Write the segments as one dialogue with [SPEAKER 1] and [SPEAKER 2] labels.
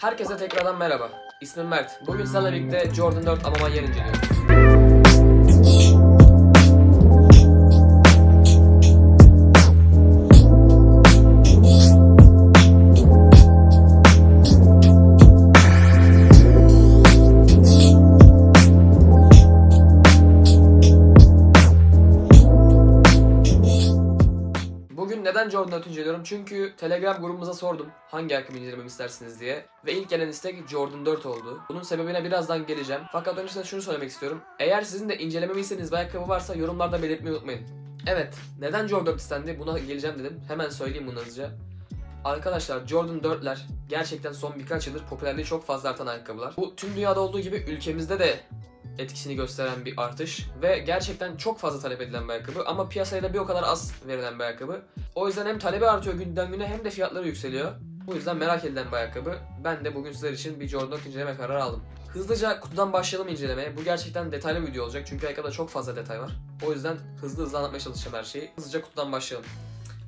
[SPEAKER 1] Herkese tekrardan merhaba. İsmim Mert. Bugün sizlerle birlikte Jordan 4 Amaman yer inceliyoruz. Bugün neden Jordan 4 inceliyorum? Çünkü Telegram grubumuza sordum hangi ayakkabı incelememi istersiniz diye. Ve ilk gelen istek Jordan 4 oldu. Bunun sebebine birazdan geleceğim. Fakat öncesinde şunu söylemek istiyorum. Eğer sizin de incelememi istediğiniz bir ayakkabı varsa yorumlarda belirtmeyi unutmayın. Evet, neden Jordan 4 istendi? Buna geleceğim dedim. Hemen söyleyeyim bunu hızlıca. Arkadaşlar Jordan 4'ler gerçekten son birkaç yıldır popülerliği çok fazla artan ayakkabılar. Bu tüm dünyada olduğu gibi ülkemizde de etkisini gösteren bir artış ve gerçekten çok fazla talep edilen bir ayakkabı ama piyasaya da bir o kadar az verilen bir ayakkabı. O yüzden hem talebi artıyor günden güne hem de fiyatları yükseliyor. Bu yüzden merak edilen bir ayakkabı. Ben de bugün sizler için bir Jordan 4 inceleme kararı aldım. Hızlıca kutudan başlayalım incelemeye. Bu gerçekten detaylı bir video olacak çünkü ayakkabıda çok fazla detay var. O yüzden hızlı hızlı anlatmaya çalışacağım her şeyi. Hızlıca kutudan başlayalım.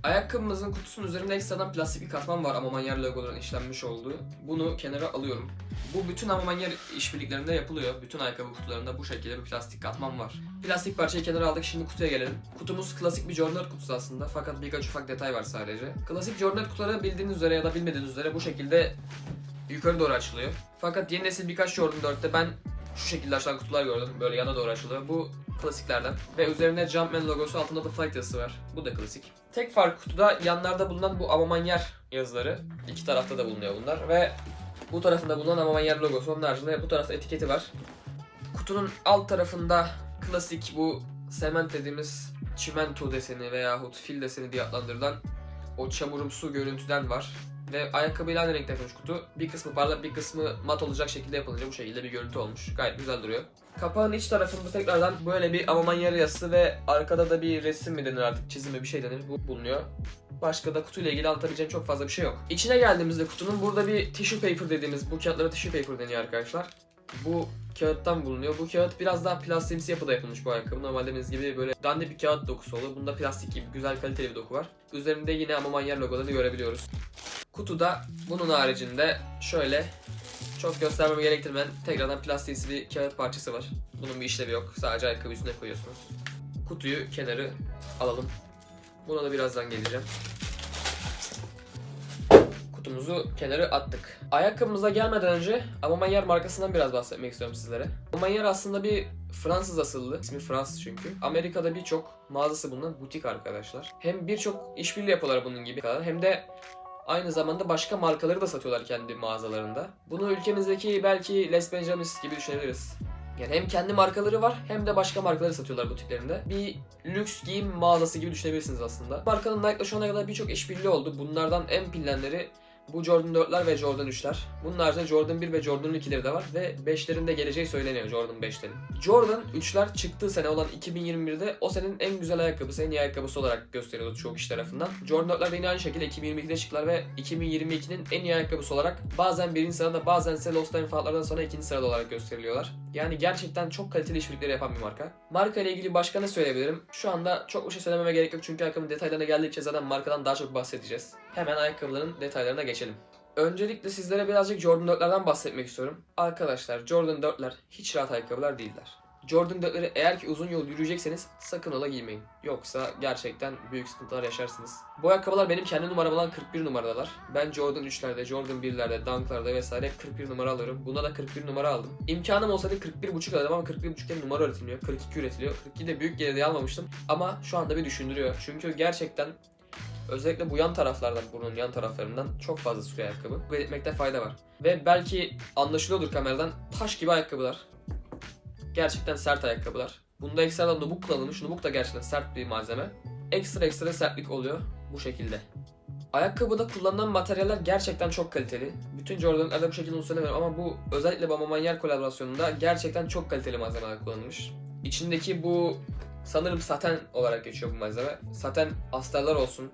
[SPEAKER 1] Ayakkabımızın kutusunun üzerinde ekstradan plastik bir katman var Amamanyer logoların işlenmiş olduğu. Bunu kenara alıyorum. Bu bütün Amamanyer işbirliklerinde yapılıyor. Bütün ayakkabı kutularında bu şekilde bir plastik katman var. Plastik parçayı kenara aldık. Şimdi kutuya gelelim. Kutumuz klasik bir 4 kutusu aslında. Fakat birkaç ufak detay var sadece. Klasik 4 kutuları bildiğiniz üzere ya da bilmediğiniz üzere bu şekilde yukarı doğru açılıyor. Fakat yeni nesil birkaç Jordan 4'te ben şu şekilde açılan kutular gördüm. Böyle yana doğru açılıyor. Bu klasiklerden. Ve üzerinde Jumpman logosu altında da Flight yazısı var. Bu da klasik. Tek fark kutuda yanlarda bulunan bu Amamanyer yazıları. İki tarafta da bulunuyor bunlar. Ve bu tarafında bulunan Amamanyer logosu. Onun haricinde bu tarafta etiketi var. Kutunun alt tarafında klasik bu sement dediğimiz çimento deseni veyahut fil deseni diye adlandırılan o çamurumsu görüntüden var. Ve ayakkabıyla aynı renkte yapılmış kutu. Bir kısmı parlak bir kısmı mat olacak şekilde yapılınca bu şekilde bir görüntü olmuş. Gayet güzel duruyor. Kapağın iç tarafında tekrardan böyle bir Amaman yarı ve arkada da bir resim mi denir artık çizim mi bir şey denir bu bulunuyor. Başka da kutuyla ilgili anlatabileceğim çok fazla bir şey yok. İçine geldiğimizde kutunun burada bir tissue paper dediğimiz bu kağıtlara tissue paper deniyor arkadaşlar. Bu kağıttan bulunuyor. Bu kağıt biraz daha plastimsi yapıda yapılmış bu ayakkabı. Normalde dediğiniz gibi böyle dandik bir kağıt dokusu olur. Bunda plastik gibi güzel kaliteli bir doku var. Üzerinde yine Amamanyer logolarını görebiliyoruz. Kutuda bunun haricinde şöyle çok göstermemi gerektirmeyen tekrardan plastimsi bir kağıt parçası var. Bunun bir işlevi yok. Sadece ayakkabı üstüne koyuyorsunuz. Kutuyu kenarı alalım. Buna da birazdan geleceğim. Kutumuzu kenara attık. Ayakkabımıza gelmeden önce Amamanyer markasından biraz bahsetmek istiyorum sizlere. Amamanyer aslında bir Fransız asıllı. İsmi Fransız çünkü. Amerika'da birçok mağazası bulunan butik arkadaşlar. Hem birçok işbirliği yapıyorlar bunun gibi hem de Aynı zamanda başka markaları da satıyorlar kendi mağazalarında. Bunu ülkemizdeki belki Les Benjamins gibi düşünebiliriz. Yani hem kendi markaları var hem de başka markaları satıyorlar butiklerinde. Bir lüks giyim mağazası gibi düşünebilirsiniz aslında. Markanın Nike'la şu ana kadar birçok işbirliği oldu. Bunlardan en bilinenleri bu Jordan 4'ler ve Jordan 3'ler. Bunun haricinde Jordan 1 ve Jordan 2'leri de var ve 5'lerin de geleceği söyleniyor Jordan 5'lerin. Jordan 3'ler çıktığı sene olan 2021'de o senenin en güzel ayakkabısı, en iyi ayakkabısı olarak gösteriyordu çoğu kişi tarafından. Jordan 4'ler de yine aynı şekilde 2022'de çıktılar ve 2022'nin en iyi ayakkabısı olarak bazen birinci sırada bazen ise Lost Time fiyatlardan sonra ikinci sırada olarak gösteriliyorlar. Yani gerçekten çok kaliteli işbirlikleri yapan bir marka. Marka ile ilgili başka ne söyleyebilirim? Şu anda çok bir şey söylememe gerek yok çünkü ayakkabının detaylarına geldikçe zaten markadan daha çok bahsedeceğiz. Hemen ayakkabıların detaylarına geçelim. Öncelikle sizlere birazcık Jordan 4'lerden bahsetmek istiyorum. Arkadaşlar Jordan 4'ler hiç rahat ayakkabılar değiller. Jordan 4'leri eğer ki uzun yol yürüyecekseniz sakın ola giymeyin. Yoksa gerçekten büyük sıkıntılar yaşarsınız. Bu ayakkabılar benim kendi numaram olan 41 numaradalar. Ben Jordan 3'lerde, Jordan 1'lerde, Dunk'larda vesaire hep 41 numara alıyorum. Buna da 41 numara aldım. İmkanım olsaydı 41.5 alırdım ama 41.5'te numara üretilmiyor. 42 üretiliyor. 42 de büyük geliri almamıştım. Ama şu anda bir düşündürüyor. Çünkü gerçekten Özellikle bu yan taraflardan, burnun yan taraflarından çok fazla sürüyor ayakkabı. Belirtmekte fayda var. Ve belki anlaşılıyordur kameradan taş gibi ayakkabılar. Gerçekten sert ayakkabılar. Bunda ekstradan nubuk kullanılmış. Nubuk da gerçekten sert bir malzeme. Ekstra ekstra sertlik oluyor bu şekilde. Ayakkabıda kullanılan materyaller gerçekten çok kaliteli. Bütün Jordan'larda bu şekilde onu söylemiyorum ama bu özellikle Bama Manyer kolaborasyonunda gerçekten çok kaliteli malzemeler kullanılmış. İçindeki bu sanırım saten olarak geçiyor bu malzeme. Saten astarlar olsun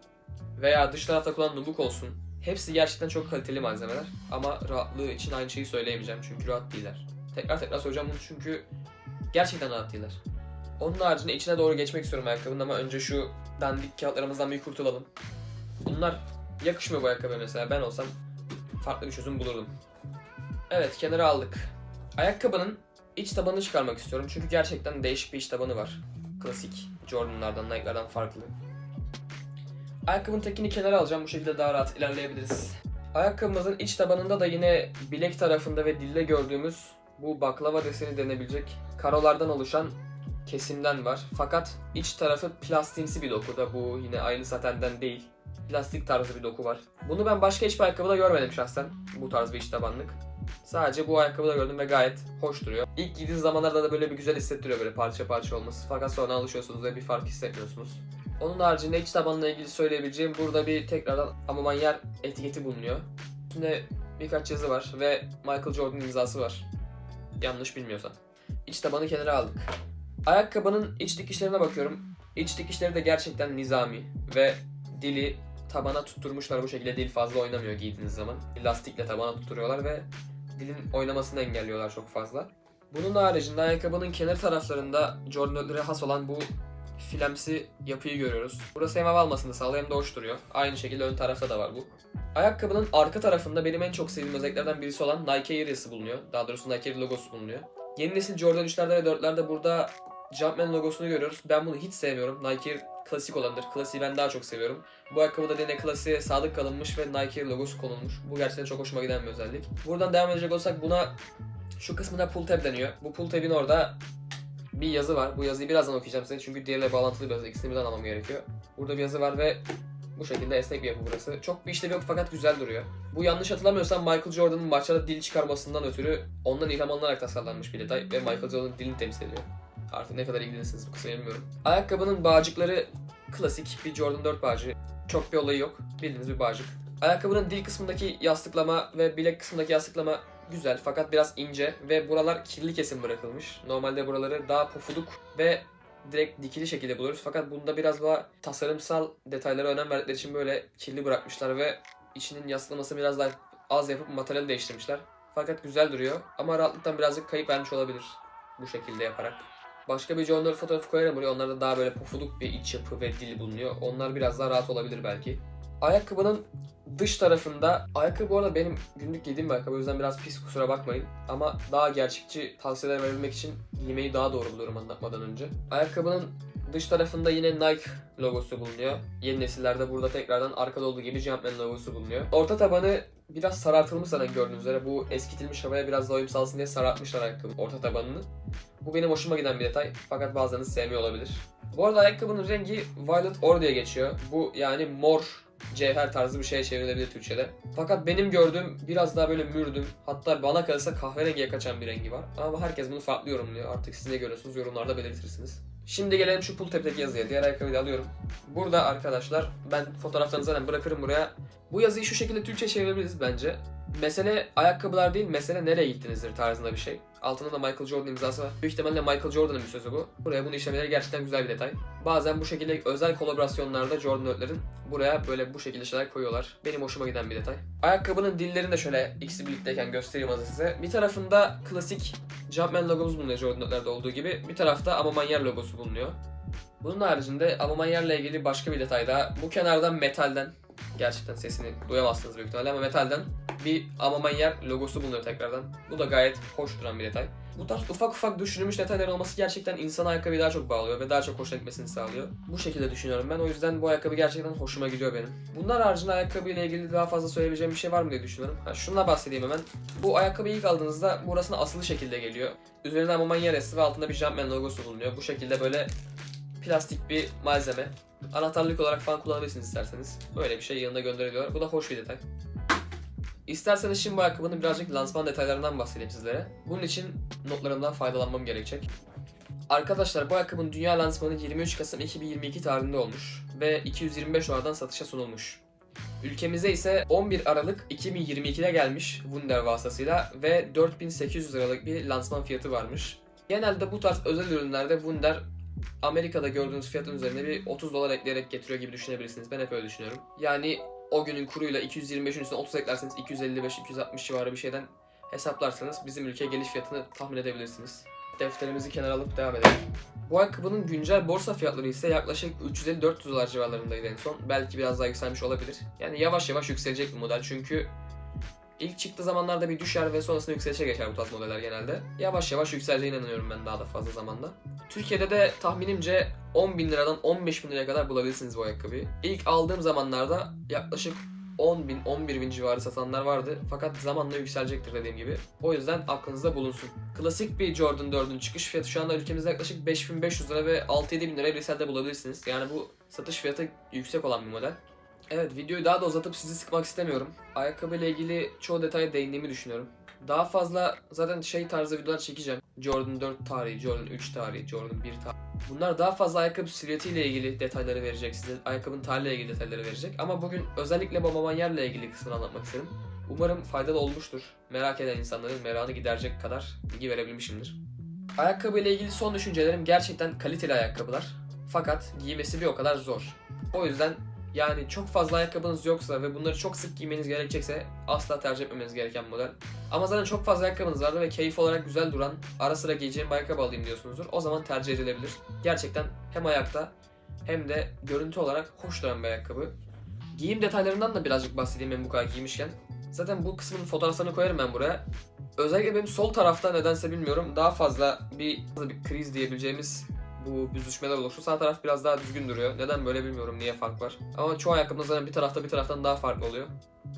[SPEAKER 1] veya dış tarafta kullanılan nubuk olsun. Hepsi gerçekten çok kaliteli malzemeler ama rahatlığı için aynı şeyi söyleyemeyeceğim çünkü rahat değiller. Tekrar tekrar söyleyeceğim bunu çünkü gerçekten rahat değiller. Onun haricinde içine doğru geçmek istiyorum ayakkabının ama önce şu dandik kağıtlarımızdan bir kurtulalım. Bunlar yakışmıyor bu ayakkabıya mesela ben olsam farklı bir çözüm bulurdum. Evet kenara aldık. Ayakkabının iç tabanını çıkarmak istiyorum. Çünkü gerçekten değişik bir iç tabanı var. Klasik Jordan'lardan, Nike'lardan farklı. Ayakkabının tekini kenara alacağım. Bu şekilde daha rahat ilerleyebiliriz. Ayakkabımızın iç tabanında da yine bilek tarafında ve dilde gördüğümüz bu baklava deseni denebilecek karolardan oluşan kesimden var. Fakat iç tarafı plastimsi bir dokuda. Bu yine aynı satenden değil. Plastik tarzı bir doku var. Bunu ben başka hiçbir ayakkabıda görmedim şahsen. Bu tarz bir iç tabanlık. Sadece bu ayakkabıda gördüm ve gayet hoş duruyor. İlk giydiğiniz zamanlarda da böyle bir güzel hissettiriyor böyle parça parça olması. Fakat sonra alışıyorsunuz ve bir fark hissetmiyorsunuz. Onun haricinde iç tabanla ilgili söyleyebileceğim burada bir tekrardan Amamanyer etiketi bulunuyor. Üstünde birkaç yazı var ve Michael Jordan imzası var. Yanlış bilmiyorsam. İç tabanı kenara aldık. Ayakkabının iç dikişlerine bakıyorum. İç dikişleri de gerçekten nizami ve dili tabana tutturmuşlar bu şekilde dil fazla oynamıyor giydiğiniz zaman. Lastikle tabana tutturuyorlar ve dilin oynamasını engelliyorlar çok fazla. Bunun haricinde ayakkabının kenar taraflarında Jordan'lara has olan bu filemsi yapıyı görüyoruz. Burası hem hava almasını sağlıyor hem de hoş duruyor. Aynı şekilde ön tarafta da var bu. Ayakkabının arka tarafında benim en çok sevdiğim özelliklerden birisi olan Nike Air yazısı bulunuyor. Daha doğrusu Nike Air logosu bulunuyor. Yeni nesil Jordan 3'lerde ve 4'lerde burada Jumpman logosunu görüyoruz. Ben bunu hiç sevmiyorum. Nike Air klasik olandır. Klasiği ben daha çok seviyorum. Bu ayakkabıda yine klasiğe sadık kalınmış ve Nike Air logosu konulmuş. Bu gerçekten çok hoşuma giden bir özellik. Buradan devam edecek olsak buna şu kısmına pull tab deniyor. Bu pull tab'in orada bir yazı var. Bu yazıyı birazdan okuyacağım size çünkü diğeriyle bağlantılı bir yazı. İkisini birden almam gerekiyor. Burada bir yazı var ve bu şekilde esnek bir yapı burası. Çok bir işlevi yok fakat güzel duruyor. Bu yanlış hatırlamıyorsam Michael Jordan'ın maçlarda dil çıkarmasından ötürü ondan ilham alınarak tasarlanmış bir detay ve Michael Jordan'ın dilini temsil ediyor. Artık ne kadar ilgilenirsiniz bu kısmı bilmiyorum. Ayakkabının bağcıkları klasik bir Jordan 4 bağcığı. Çok bir olayı yok. Bildiğiniz bir bağcık. Ayakkabının dil kısmındaki yastıklama ve bilek kısmındaki yastıklama güzel fakat biraz ince ve buralar kirli kesim bırakılmış. Normalde buraları daha pofuduk ve direkt dikili şekilde buluruz. Fakat bunda biraz daha tasarımsal detaylara önem verdikleri için böyle kirli bırakmışlar ve içinin yaslaması biraz daha az yapıp materyal değiştirmişler. Fakat güzel duruyor ama rahatlıktan birazcık kayıp vermiş olabilir bu şekilde yaparak. Başka bir John fotoğrafı koyarım buraya. Onlarda daha böyle pofuduk bir iç yapı ve dil bulunuyor. Onlar biraz daha rahat olabilir belki. Ayakkabının dış tarafında, ayakkabı bu arada benim günlük giydiğim bir ayakkabı. O yüzden biraz pis kusura bakmayın. Ama daha gerçekçi tavsiyeler verebilmek için giymeyi daha doğru buluyorum anlatmadan önce. Ayakkabının dış tarafında yine Nike logosu bulunuyor. Yeni nesillerde burada tekrardan arkada olduğu gibi Jumpman logosu bulunuyor. Orta tabanı biraz sarartılmış zaten gördüğünüz üzere. Bu eskitilmiş havaya biraz daha uyum diye sarartmışlar ayakkabı orta tabanını. Bu benim hoşuma giden bir detay fakat bazılarınız sevmiyor olabilir. Bu arada ayakkabının rengi Violet Or diye geçiyor. Bu yani mor cevher tarzı bir şeye çevrilebilir Türkçe'de. Fakat benim gördüğüm biraz daha böyle mürdüm. Hatta bana kalırsa kahverengiye kaçan bir rengi var. Ama herkes bunu farklı yorumluyor. Artık siz ne görüyorsunuz yorumlarda belirtirsiniz. Şimdi gelelim şu pull tab'deki yazıya. Diğer ayakkabıyı da alıyorum. Burada arkadaşlar ben fotoğraflarını zaten bırakırım buraya. Bu yazıyı şu şekilde Türkçe çevirebiliriz bence. Mesele ayakkabılar değil, mesele nereye gittinizdir tarzında bir şey. Altında da Michael Jordan imzası var. Büyük ihtimalle Michael Jordan'ın bir sözü bu. Buraya bunu işlemeleri gerçekten güzel bir detay. Bazen bu şekilde özel kolaborasyonlarda Jordan 4'lerin buraya böyle bu şekilde şeyler koyuyorlar. Benim hoşuma giden bir detay. Ayakkabının dillerini de şöyle ikisi birlikteyken göstereyim hazır size. Bir tarafında klasik Jumpman logomuz bulunuyor Jordan 4'lerde olduğu gibi. Bir tarafta Amamanyer logosu bulunuyor. Bunun haricinde Amamanyer'le ilgili başka bir detay daha. Bu kenardan metalden gerçekten sesini duyamazsınız büyük ihtimalle ama metalden bir Amamanyer logosu bulunuyor tekrardan. Bu da gayet hoş duran bir detay. Bu tarz ufak ufak düşünülmüş detaylar olması gerçekten insan ayakkabıyı daha çok bağlıyor ve daha çok hoşuna gitmesini sağlıyor. Bu şekilde düşünüyorum ben. O yüzden bu ayakkabı gerçekten hoşuma gidiyor benim. Bunlar haricinde ayakkabıyla ilgili daha fazla söyleyebileceğim bir şey var mı diye düşünüyorum. Ha, şununla bahsedeyim hemen. Bu ayakkabıyı ilk aldığınızda burasına asılı şekilde geliyor. Üzerinde Amamanyer resmi ve altında bir Jumpman logosu bulunuyor. Bu şekilde böyle plastik bir malzeme. Anahtarlık olarak falan kullanabilirsiniz isterseniz. Böyle bir şey yanında gönderiliyor. Bu da hoş bir detay. İsterseniz şimdi bu ayakkabının birazcık lansman detaylarından bahsedeyim sizlere. Bunun için notlarımdan faydalanmam gerekecek. Arkadaşlar bu ayakkabının dünya lansmanı 23 Kasım 2022 tarihinde olmuş ve 225 dolardan satışa sunulmuş. Ülkemize ise 11 Aralık 2022'de gelmiş Wunder vasıtasıyla ve 4800 liralık bir lansman fiyatı varmış. Genelde bu tarz özel ürünlerde Wunder Amerika'da gördüğünüz fiyatın üzerine bir 30 dolar ekleyerek getiriyor gibi düşünebilirsiniz. Ben hep öyle düşünüyorum. Yani o günün kuruyla 225'in üstüne 30 eklerseniz 255-260 civarı bir şeyden hesaplarsanız bizim ülkeye geliş fiyatını tahmin edebilirsiniz. Defterimizi kenara alıp devam edelim. Bu ayakkabının güncel borsa fiyatları ise yaklaşık 350-400 dolar civarlarındaydı en son. Belki biraz daha yükselmiş olabilir. Yani yavaş yavaş yükselecek bir model çünkü İlk çıktığı zamanlarda bir düşer ve sonrasında yükselişe geçer bu tarz modeller genelde. Yavaş yavaş yükseleceğine inanıyorum ben daha da fazla zamanda. Türkiye'de de tahminimce 10 bin liradan 15 bin liraya kadar bulabilirsiniz bu ayakkabıyı. İlk aldığım zamanlarda yaklaşık 10 bin, 11 bin civarı satanlar vardı. Fakat zamanla yükselecektir dediğim gibi. O yüzden aklınızda bulunsun. Klasik bir Jordan 4'ün çıkış fiyatı şu anda ülkemizde yaklaşık 5500 lira ve 6-7 bin liraya reselde bulabilirsiniz. Yani bu satış fiyatı yüksek olan bir model. Evet videoyu daha da uzatıp sizi sıkmak istemiyorum. Ayakkabı ile ilgili çoğu detaya değindiğimi düşünüyorum. Daha fazla zaten şey tarzı videolar çekeceğim. Jordan 4 tarihi, Jordan 3 tarihi, Jordan 1 tarihi. Bunlar daha fazla ayakkabı silüetiyle ilgili detayları verecek size. Ayakkabının tarihiyle ilgili detayları verecek. Ama bugün özellikle Baba yerle ilgili kısmını anlatmak istedim. Umarım faydalı olmuştur. Merak eden insanların merakını giderecek kadar bilgi verebilmişimdir. Ayakkabı ile ilgili son düşüncelerim gerçekten kaliteli ayakkabılar. Fakat giymesi bir o kadar zor. O yüzden yani çok fazla ayakkabınız yoksa ve bunları çok sık giymeniz gerekecekse asla tercih etmemeniz gereken model. Ama zaten çok fazla ayakkabınız vardı ve keyif olarak güzel duran, ara sıra giyeceğim bir ayakkabı alayım diyorsunuzdur. O zaman tercih edilebilir. Gerçekten hem ayakta hem de görüntü olarak hoş duran bir ayakkabı. Giyim detaylarından da birazcık bahsedeyim ben bu kadar giymişken. Zaten bu kısmın fotoğraflarını koyarım ben buraya. Özellikle benim sol tarafta nedense bilmiyorum daha fazla bir, bir kriz diyebileceğimiz bu büzüşmeler oluştu. Sağ taraf biraz daha düzgün duruyor. Neden böyle bilmiyorum. Niye fark var. Ama çoğu ayakkabının zaten bir tarafta bir taraftan daha farklı oluyor.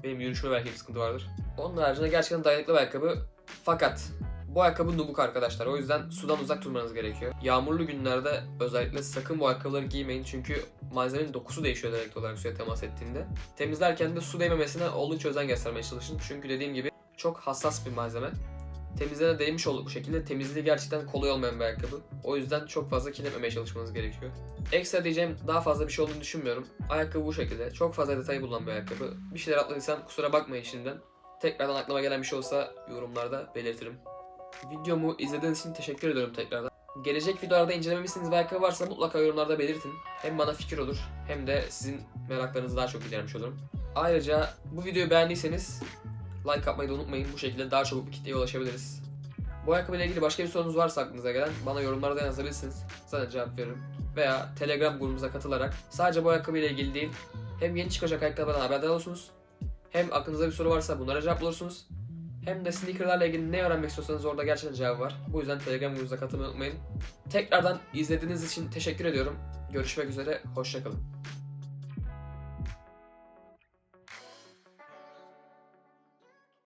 [SPEAKER 1] Benim yürüyüşüme belki bir sıkıntı vardır. Onun haricinde gerçekten dayanıklı bir ayakkabı. Fakat bu ayakkabı nubuk arkadaşlar. O yüzden sudan uzak durmanız gerekiyor. Yağmurlu günlerde özellikle sakın bu ayakkabıları giymeyin. Çünkü malzemenin dokusu değişiyor direkt olarak suya temas ettiğinde. Temizlerken de su değmemesine oldukça özen göstermeye çalışın. Çünkü dediğim gibi çok hassas bir malzeme. Temizliğine değmiş olduğu bu şekilde temizliği gerçekten kolay olmayan bir ayakkabı. O yüzden çok fazla kirletmemeye çalışmanız gerekiyor. Ekstra diyeceğim daha fazla bir şey olduğunu düşünmüyorum. Ayakkabı bu şekilde. Çok fazla detayı bulunan bir ayakkabı. Bir şeyler atladıysam kusura bakmayın şimdiden. Tekrardan aklıma gelen bir şey olsa yorumlarda belirtirim. Videomu izlediğiniz için teşekkür ediyorum tekrardan. Gelecek videolarda incelememi istediğiniz bir ayakkabı varsa mutlaka yorumlarda belirtin. Hem bana fikir olur hem de sizin meraklarınızı daha çok gidermiş olurum. Ayrıca bu videoyu beğendiyseniz like atmayı da unutmayın. Bu şekilde daha çabuk bir kitleye ulaşabiliriz. Bu ayakkabı ile ilgili başka bir sorunuz varsa aklınıza gelen bana yorumlarda yazabilirsiniz. Sana cevap veririm. Veya Telegram grubumuza katılarak sadece bu ayakkabı ile ilgili değil hem yeni çıkacak ayakkabılardan haberdar olursunuz hem aklınızda bir soru varsa bunlara cevap bulursunuz. Hem de sneakerlarla ilgili ne öğrenmek istiyorsanız orada gerçekten cevabı var. Bu yüzden Telegram grubumuza katılmayı unutmayın. Tekrardan izlediğiniz için teşekkür ediyorum. Görüşmek üzere, hoşçakalın.